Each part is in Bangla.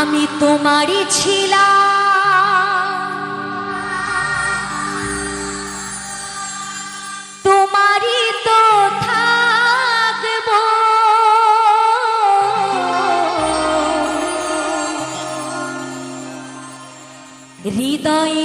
আমি তোমারই ছিলাম। তোমারই তো থাকব। হৃদয়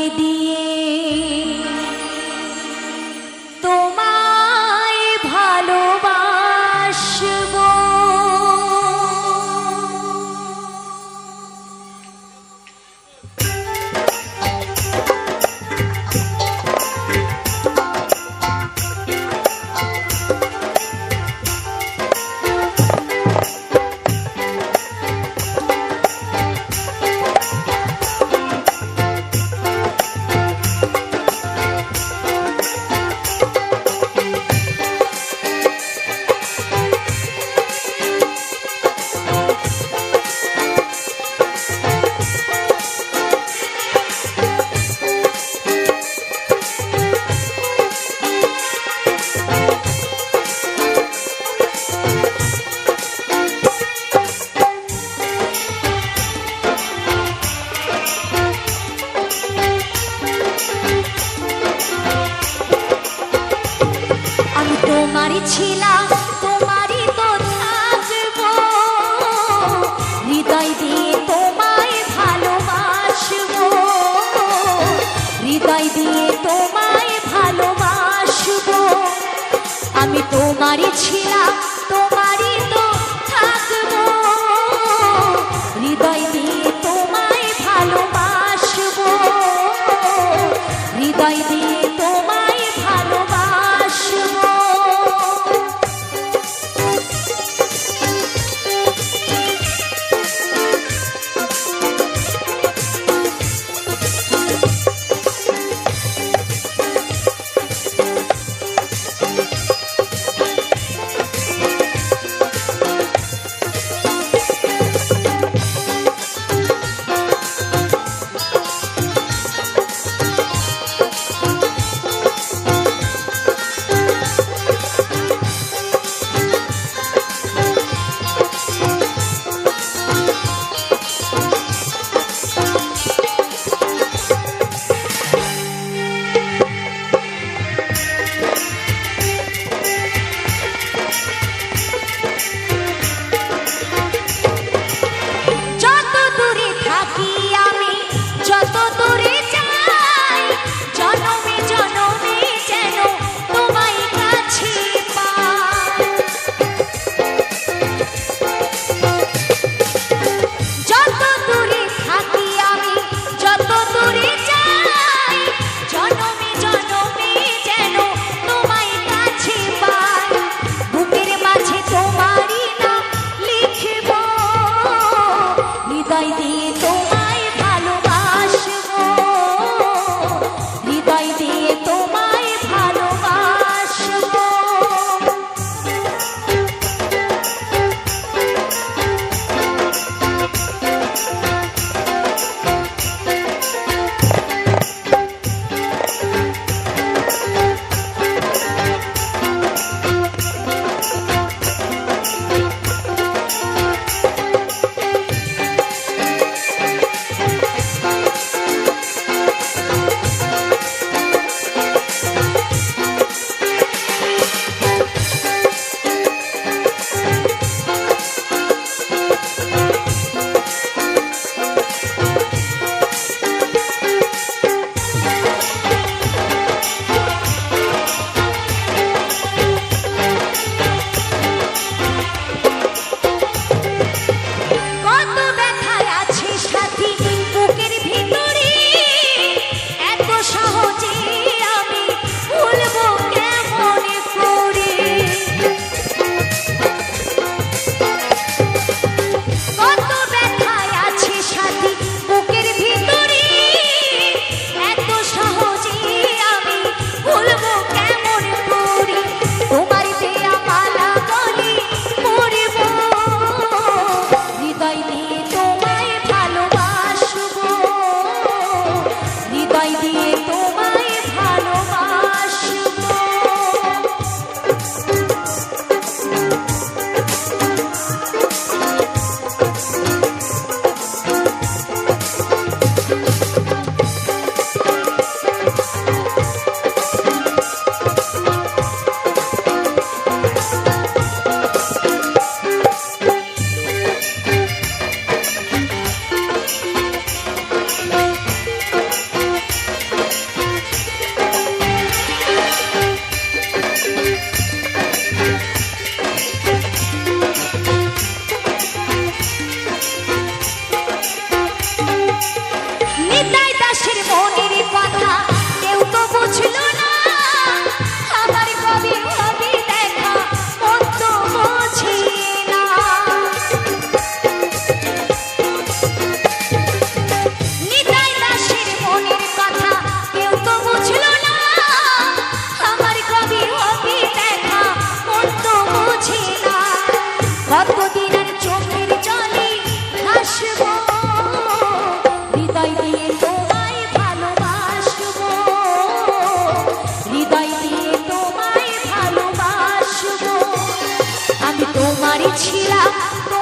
তোমারই হৃদয় দিয়ে তোমায় হৃদয় দিয়ে তোমায় আমি তোমারই ছিলাম।